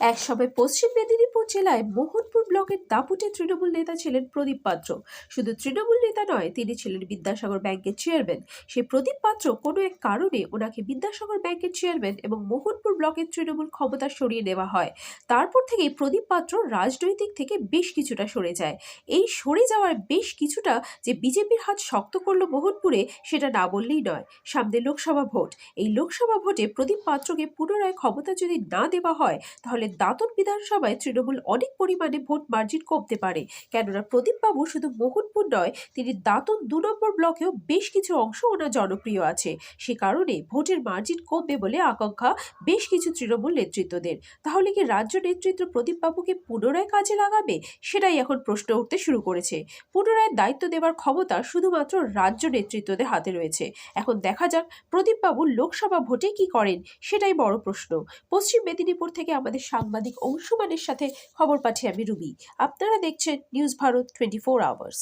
এক সময় পশ্চিম মেদিনীপুর জেলায় মোহনপুর ব্লকের দাপুটে তৃণমূল নেতা ছিলেন প্রদীপ পাত্র। শুধু তৃণমূল নেতা নয়, তিনি ছিলেন বিদ্যাসাগর ব্যাংকের চেয়ারম্যান। সেই প্রদীপ পাত্র কোনো এক কারণে ওনাকে বিদ্যাসাগর ব্যাংকের চেয়ারম্যান এবং মোহনপুর ব্লকের তৃণমূল ক্ষমতা সরিয়ে নেওয়া হয়। তারপর থেকেই প্রদীপ পাত্র রাজনৈতিক থেকে বেশ কিছুটা সরে যায়। এই সরে যাওয়ার বেশ কিছুটা যে বিজেপির হাত শক্ত করল মোহনপুরে, সেটা না বললেই নয়, সামনে লোকসভা ভোট। এই লোকসভা ভোটে প্রদীপ পাত্রকে পুনরায় ক্ষমতা যদি না দেওয়া হয়, তাহলে দাঁতন বিধানসভায় তৃণমূল অনেক পরিমাণে ভোট মার্জিন কমতে পারে। কেননা প্রদীপবাবু শুধু মোহনপুর নয়, তিনি দাঁতন দু নম্বর ব্লকেও বেশ কিছু অংশ ওনার জনপ্রিয় আছে। সে কারণে ভোটের মার্জিন কমবে বলে আকাঙ্ক্ষা বেশ কিছু তৃণমূল নেতৃত্বদের। তাহলে কি রাজ্য নেতৃত্ব প্রদীপবাবুকে পুনরায় কাজে লাগাবে? সেটাই এখন প্রশ্ন উঠতে শুরু করেছে। পুনরায় দায়িত্ব দেওয়ার ক্ষমতা শুধুমাত্র রাজ্য নেতৃত্বদের হাতে রয়েছে। এখন দেখা যাক প্রদীপবাবু লোকসভা ভোটে কি করেন, সেটাই বড় প্রশ্ন। পশ্চিম মেদিনীপুর থেকে আমাদের সাংবাদিক অংশুমানের সাথে খবর পাঠিয়ে আমি রুবি। আপনারা দেখছেন news Bharat twenty four hours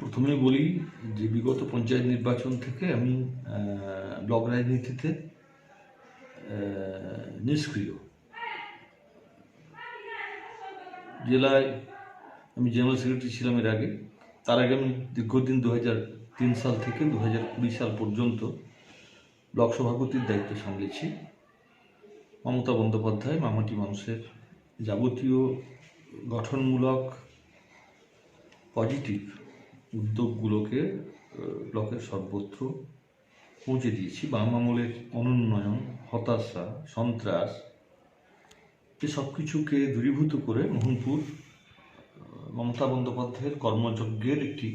প্রথমে বলি যে বিগত পঞ্চায়েত নির্বাচন থেকে আমি ব্লক রাজনীতিতে নিষ্ক্রিয়। জেলায় আমি জেনারেল সেক্রেটারি ছিলাম এর আগে। তার আগে আমি দীর্ঘদিন দু তিন সাল থেকে দু হাজার কুড়ি সাল পর্যন্ত ব্লক সভাপতির দায়িত্ব সামলেছি মমতা বন্দ্যোপাধ্যায়, মামাটি মানুষের যাবতীয় গঠনমূলক পজিটিভ উদ্যোগগুলোকে ব্লকের সর্বত্র পৌঁছে দিয়েছি। বাম আমলের অনুন্নয়ন, হতাশা, সন্ত্রাস, এ সব কিছুকে দূরীভূত করে মোহনপুর মমতা বন্দ্যোপাধ্যায়ের কর্মযজ্ঞের একটি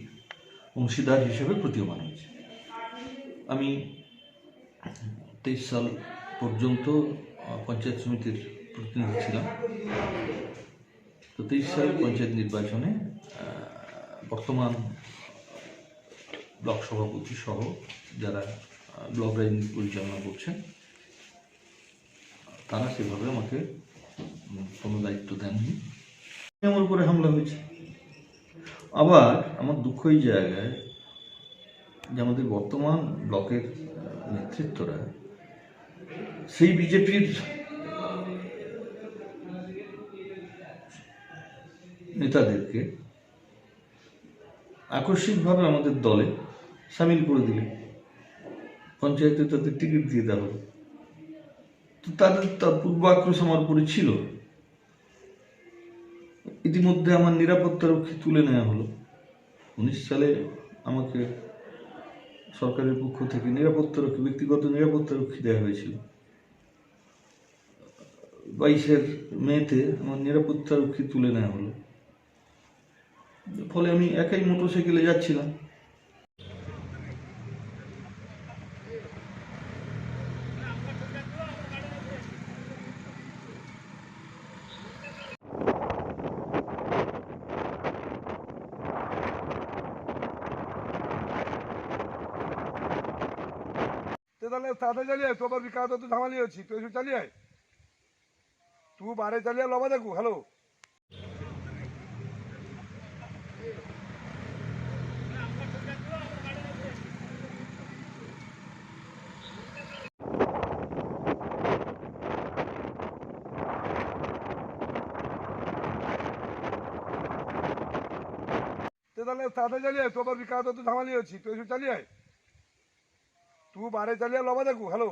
অংশীদার হিসেবে প্রতীয়মান হয়েছে। আমি তেইশ সাল পর্যন্ত পঞ্চায়েত সমিতির প্রতিনিধি ছিলাম। তো তেইশ সাল পঞ্চায়েত নির্বাচনে বর্তমান ব্লক সভাপতি সহ যারা ব্লক রাজনীতি পরিচালনা করছেন, তারা সেভাবে আমাকে কোনো দায়িত্ব দেননি। আমার উপরে হামলা হয়েছে। আবার আমার দুঃখ এই জায়গায় যে আমাদের বর্তমান ব্লকের নেতৃত্বরা সেই বিজেপির নেতাদেরকে আকস্মিকভাবে আমাদের দলে সামিল করে দিলে, পঞ্চায়েতে তাদের টিকিট দিয়ে দেওয়া হলো তো তাদের তার পূর্ব আক্রোশ আমার উপরে ছিল। ইতিমধ্যে আমার নিরাপত্তা রক্ষী তুলে নেওয়া হলো। উনিশ সালে আমাকে সরকারের পক্ষ থেকে নিরাপত্তা রক্ষী, ব্যক্তিগত নিরাপত্তা রক্ষী দেওয়া হয়েছিল। বাইশের মেতে আমার নিরাপত্তা রক্ষী তুলে নেওয়া হলো। ফলে আমি একাই মোটরসাইকেলে যাচ্ছিলাম। তাহলে তাতে চালিয়ে তো আবার বিকাশ তো ঝামালি অছি তুই চালিয়ে তু বারে চালিয়ে লবা দেখু হ্যালো ते তাহলে তাতে চালিয়ে তো আবার বিকাশ তো ঝামালি অছি তুই চালিয়ে তু বারে চালিয়ে লবা দেখু হ্যালো